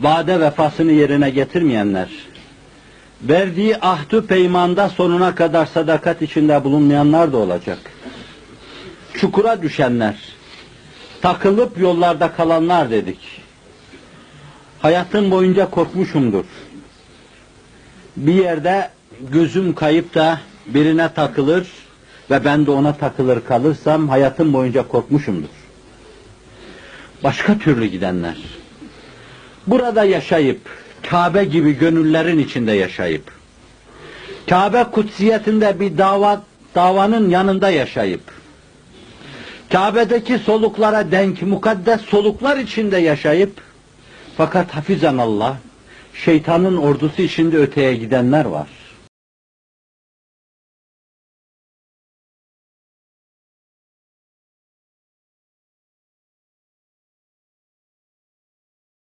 vade vefasını yerine getirmeyenler, verdiği ahdü peymanda sonuna kadar sadakat içinde bulunmayanlar da olacak. Çukura düşenler, takılıp yollarda kalanlar dedik. Hayatım boyunca korkmuşumdur. Bir yerde gözüm kayıp da birine takılır ve ben de ona takılır kalırsam hayatım boyunca korkmuşumdur. Başka türlü gidenler. Burada yaşayıp, Kabe gibi gönüllerin içinde yaşayıp, Kabe kutsiyetinde bir dava, davanın yanında yaşayıp, Kabe'deki soluklara denk mukaddes soluklar içinde yaşayıp, fakat hafizan Allah, şeytanın ordusu içinde öteye gidenler var.